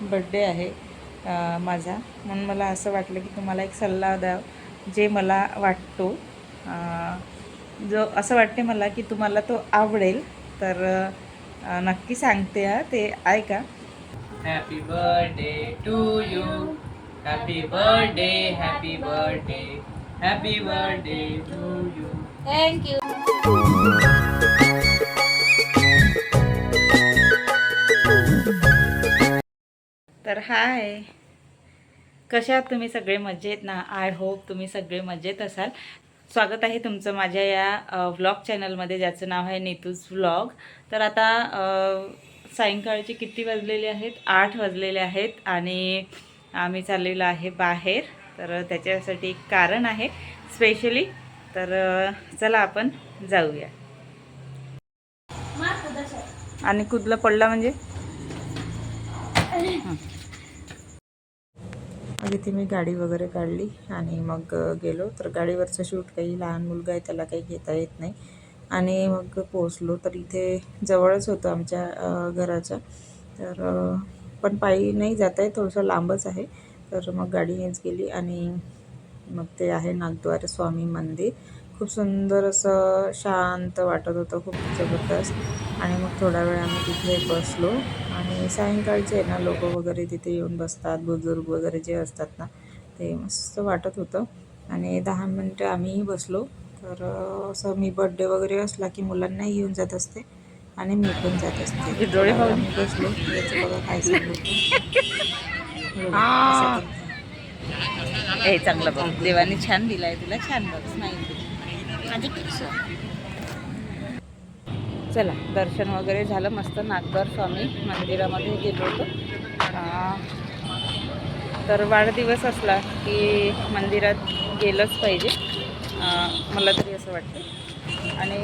Birthday आहे माझा. म्हणून मला असं वाटलं की तुम्हाला एक सल्ला द्याव जे मला वाटतो. जो असं वाटते मला की तुम्हाला तो आवडेल तर नक्की सांगते हा ते ऐका. Happy birthday to you. Happy birthday, happy birthday, happy birthday to you. Thank you तर हाय. कशा आहात तुम्ही सगळे मजेत ना? आय होप तुम्ही सगळे मजेत असाल. स्वागत आहे तुमचं माझ्या या व्लॉग चॅनलमध्ये ज्याचं नाव आहे नीतूज व्लॉग तर आता सायंकाळचे किती वाजलेले आहेत? आठ वाजलेले आहेत आणि आम्ही चाललेलो आहे बाहेर. तर त्याच्यासाठी एक कारण आहे. स्पेशली तर चला आपण जाऊया. आणि कुदला पडला म्हणजे? मग इथे मी गाडी वगैरे काढली आणि मग गेलो. तर गाडीवरचं शूट काही लहान मुलगा आहे त्याला काही घेता येत नाही. आणि मग पोचलो तर इथे जवळच होतं आमच्या घराच्या तर पण पायी नाही जात आहे थोडंसं लांबच आहे. तर मग गाडी हेच गेली आणि मग ते आहे नागद्वार स्वामी मंदिर. खूप सुंदर असं शांत वाटत होतं खूप जबरदस्त. आणि मग थोडा वेळ आम्ही तिथे बसलो. आणि सायंकाळचे आहे ना लोक वगैरे तिथे येऊन बसतात बुजुर्ग वगैरे जे असतात ना ते मस्त वाटत होतं. आणि दहा मिनटं आम्हीही बसलो. तर असं मी बड्डे वगैरे असला की मुलांनाही घेऊन जात असते आणि मी पण जात असते. डोळे. आम्ही बसलो. याचं बघा काय सांगू. हा. चांगलं बघ. देवाने छान दिलाय तुला. छान बघ. स्माईल चला दर्शन वगैरे झालं मस्त नागदर स्वामी मंदिरामध्ये गेलो होतो. तर वाढदिवस असला की मंदिरात गेलंच पाहिजे. मला तरी असं वाटतं. आणि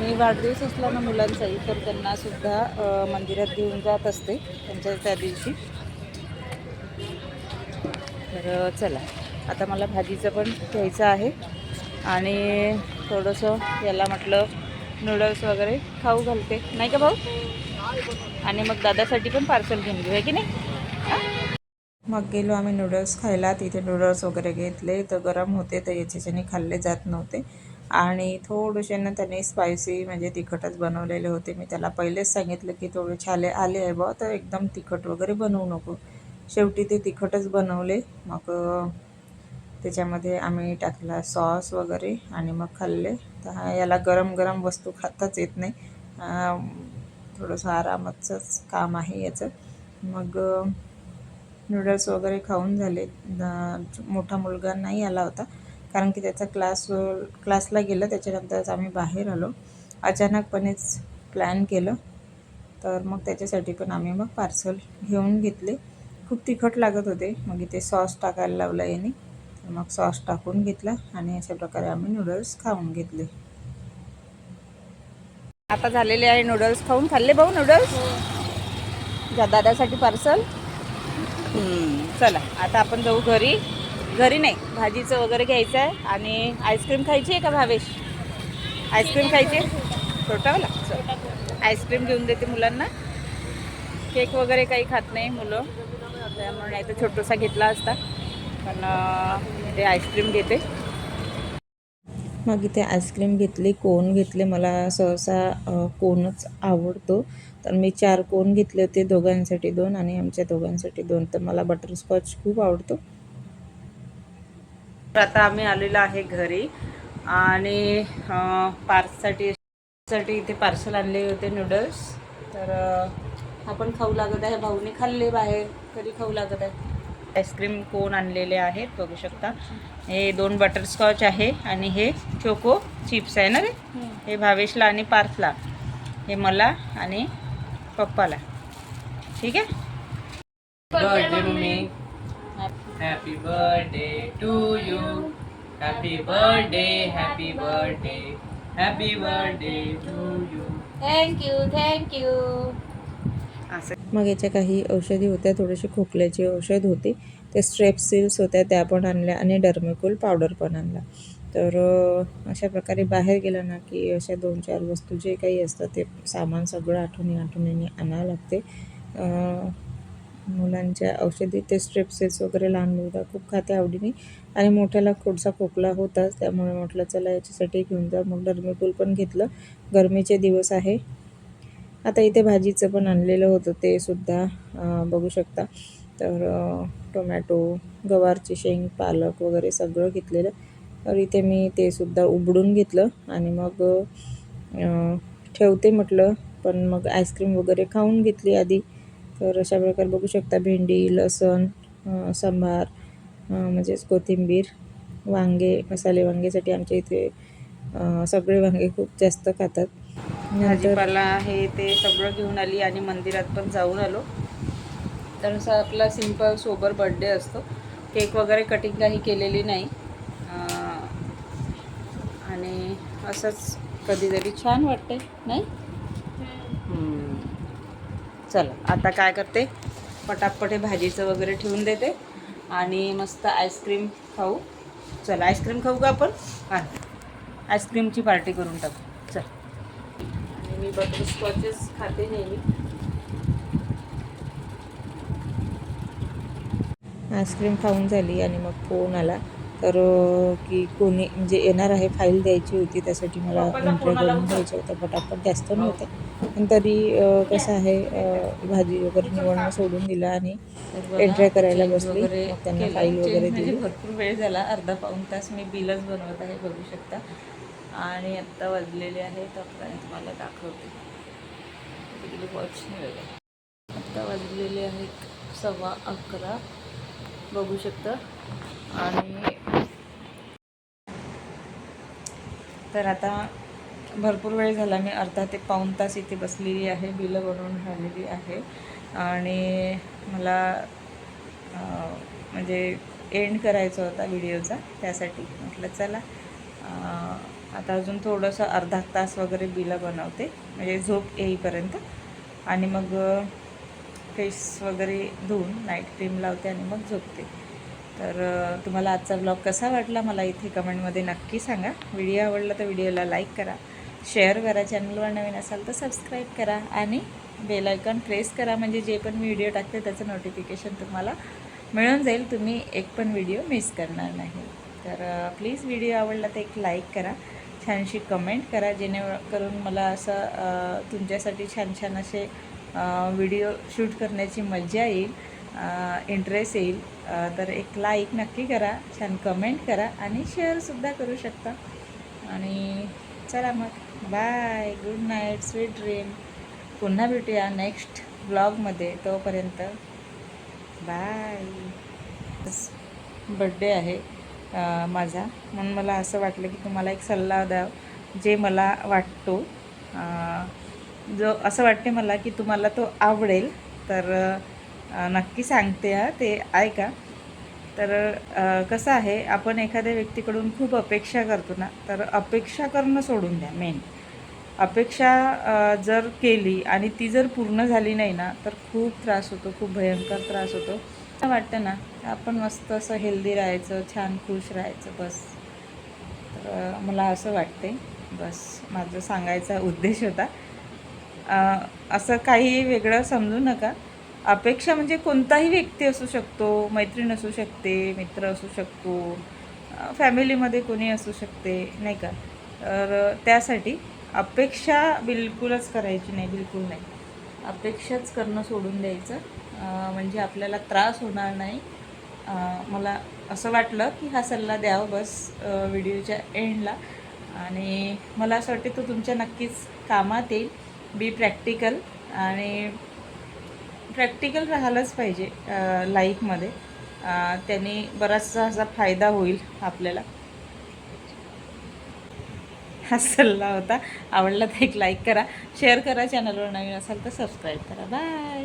मी वाढदिवस असला ना मुलांचाही तर त्यांनासुद्धा मंदिरात घेऊन जात असते त्यांच्या त्या दिवशी. तर चला आता मला भाजीचं पण घ्यायचं आहे. आणि थोडंसं याला म्हटलं नूडल्स वगैरे खाऊ घालते. नाही का भाऊ? आणि मग दादासाठी पण पार्सल घेऊन घेऊ आहे की नाही? मग गेलो आम्ही नूडल्स खायला. तिथे नूडल्स वगैरे घेतले. तर गरम होते तर याच्याने खाल्ले जात नव्हते. आणि थोडेसे ना त्याने स्पायसी म्हणजे तिखटच बनवलेले होते. मी त्याला पहिलेच सांगितलं की थोडे छाले आले आहे बा तर एकदम तिखट वगैरे बनवू नको. शेवटी ते तिखटच बनवले. मग त्याच्यामध्ये आम्ही टाकला सॉस वगैरे आणि मग खाल्ले. तर हा याला गरम गरम वस्तू खाताच येत नाही. थोडंसं आरामाचंच काम आहे याचं. मग नूडल्स वगैरे खाऊन झाले. मोठा मुलगा नाही आला होता. कारण की त्याचा क्लास क्लासला गेलं. त्याच्यानंतरच आम्ही बाहेर आलो. अचानकपणेच प्लॅन केलं. तर मग त्याच्यासाठी पण आम्ही मग पार्सल घेऊन घेतले. खूप तिखट लागत होते. मग इथे सॉस टाकायला लावला याने. मग सॉस टाकून घेतला आणि अशा प्रकारे आम्ही नूडल्स खाऊन घेतले. आता झालेले आहे नूडल्स खाऊन. खाल्ले भाऊ नूडल्स जा दादासाठी पार्सल चला. आता आपण जाऊ घरी. घरी नाही भाजीचं वगैरे घ्यायचं आहे. आणि आईस्क्रीम खायची आहे का भावेश? आईस्क्रीम खायची आहे? छोटावाला? चल. आईस्क्रीम घेऊन देते मुलांना. केक वगैरे काही खात नाही मुलं. त्यामुळे नाही तर छोटूसा घेतला असता. पण ते आईस्क्रीम घेते. मग इथे आईस्क्रीम घेतली कोन घेतले मला सहसा कोनच आवडतो. तर मी चार कोन घेतले होते दोघांसाठी दोन आणि आमच्या दोघांसाठी दोन. तर मला बटरस्कॉच खूप आवडतो. आता आम्ही आलेलो आहे घरी आणि पार्ससाठी साठी इथे पार्सल आणले होते नूडल्स. तर आपण खाऊ लागत आहे. भाऊने खाल्ले बाहेर कधी खाऊ लागत आहे? आईस्क्रीम कोन आणलेले आहेत बघू शकता. हे दोन बटरस्कॉच आहे आणि हे चोको चिप्स आहे ना रे? हे भावेशला आणि पार्थला. हे मला आणि पप्पाला. ठीक आहे? Happy birthday to you happy birthday happy birthday happy to you thank you thank you असं. मग याच्या काही औषधी होत्या थोडेसे खोकल्याचे औषध होते. ते स्ट्रेपसिल्स होत्या त्या पण आणल्या आणि डर्मेकोल पावडर पण आणला. तर अशा प्रकारे बाहेर गेला ना की अशा दोन चार वस्तू जे काही असतं ते सामान सगळं आठवणी आठवणीने आणावं लागते. मुलांच्या औषधी ते स्ट्रेप्सेस वगैरे लहान मुलगा खूप खाते आवडीने आणि मोठ्याला खोडसा खोकला होताच त्यामुळे म्हटलं चला याच्यासाठी घेऊन जा. मग डर्मिकूल पण घेतलं. गरमीचे दिवस आहे. आता इथे भाजीचं पण आणलेलं होतं ते सुद्धा बघू शकता. तर टोमॅटो गवारची शेंग पालक वगैरे सगळं घेतलेलं. तर इथे मी ते सुद्धा उबडून घेतलं आणि मग ठेवते म्हटलं पण मग आईस्क्रीम वगैरे खाऊन घेतली आधी. तर अशा प्रकारे बघू शकता भेंडी लसण सांबार म्हणजेच कोथिंबीर वांगे मसाले वांगेसाठी आमच्या इथे सगळे वांगे खूप जास्त खातात. भाजीपाला हे ते सगळं घेऊन आली आणि मंदिरात पण जाऊन आलो. तर असा आपला सिंपल सोबर बड्डे असतो. केक वगैरे कटिंग काही केलेली नाही. आणि असंच कधीतरी छान वाटते नाही. चला आता काय करते? पटापट हे भाजीचं वगैरे ठेवून देते. आणि मस्त आईस्क्रीम खाऊ. चला आईस्क्रीम खाऊ का आपण? हां. आईस्क्रीमची पार्टी करून टाकू. बटरस्कॉचेस खाते नेहमी. आईस्क्रीम खाऊन झाली आणि मग फोन आला. तर की कोणी म्हणजे येणार आहे फाईल द्यायची होती त्यासाठी मला एंट्री करून घ्यायचं होतं पटापट जास्त नव्हतं. पण तरी कसं आहे भाजी वगैरे निवडणं सोडून दिलं आणि एंट्री करायला बसली. त्यांना फाईल वगैरे दिली. भरपूर वेळ झाला. अर्धा पाऊण तास मी बिलच बनवत आहे बघू शकता. आणि आत्ता वाजलेले आहे आता तुम्हाला दाखवते. वॉच आत्ता वाजलेले आहेत सव्वा अकरा. बघू शकता. आणि तर आता भरपूर वेळ झाला. मी अर्धा ते पाऊण तास इथे बसलेली आहे. बिलं बनवून राहिलेली आहे. आणि मला म्हणजे एंड करायचा होता व्हिडिओचा त्यासाठी म्हटलं चला आता अजून थोडंसं अर्धा तास वगैरे बिलं बनवते म्हणजे झोप येईपर्यंत. आणि मग फेस वगैरे धुवून नाईट क्रीम लावते आणि मग झोपते. तर तुम्हाला आजचा ब्लॉग कसा वाटला मला इथे कमेंटमध्ये नक्की सांगा. व्हिडिओ आवडला तर व्हिडिओला लाईक करा. शेअर करा. चॅनलवर नवीन असाल तर सबस्क्राईब करा. आणि बेलायकॉन प्रेस करा. म्हणजे जे पण मी व्हिडिओ टाकते त्याचं नोटिफिकेशन तुम्हाला मिळून जाईल. तुम्ही एक पण व्हिडिओ मिस करणार नाही. तर प्लीज व्हिडिओ आवडला तर एक लाईक करा. छानशी कमेंट करा जेणेकरून मला असं तुमच्यासाठी छान छान असे व्हिडिओ शूट करण्याची मजा येईल इंटरेस्ट येईल. तर एक लाईक नक्की करा छान कमेंट करा आणि शेअरसुद्धा करू शकता. आणि चला मग bye good night sweet dream पुन्हा भेटूया नेक्स्ट ब्लॉगमध्ये तोपर्यंत. बाय बड्डे आहे. माझा. म्हणून मला असं वाटलं की तुम्हाला एक सल्ला द्याव जे मला वाटतो. जो असं वाटते मला की तुम्हाला तो आवडेल तर नक्की सांगते हा ते ऐका. तर कसं आहे आपण एखाद्या व्यक्तीकडून खूप अपेक्षा करतो ना तर अपेक्षा करणं सोडून द्या मेन. अपेक्षा जर केली आणि ती जर पूर्ण झाली नाही ना तर खूप त्रास होतो खूप भयंकर त्रास होतो. वाटतं ना आपण मस्त असं हेल्दी राहायचं छान खुश राहायचं बस. तर मला असं वाटते बस माझं सांगायचा उद्देश होता. असं काही वेगळं समजू नका. अपेक्षा म्हणजे कोणताही व्यक्ती असू शकतो मैत्रीण असू शकते मित्र असू शकतो फॅमिलीमध्ये कोणी असू शकते नाही का? तर त्यासाठी अपेक्षा बिलकुलच करायची नाही बिलकुल नाही. अपेक्षाच करणं सोडून द्यायचं. म्हणजे आपल्याला त्रास होणार नाही. मला असं वाटलं की हा सल्ला द्यावा बस व्हिडिओच्या एंडला. आणि मला असं वाटते तो तुमच्या नक्कीच कामात येईल. बी प्रॅक्टिकल आणि प्रॅक्टिकल राहायलाच पाहिजे लाईफमध्ये त्याने त्यांनी बराचसा असा फायदा होईल आपल्याला. हा सल्ला होता. आवडला तर एक लाईक करा. शेअर करा. चॅनलवर नवीन असाल तर सबस्क्राईब करा. बाय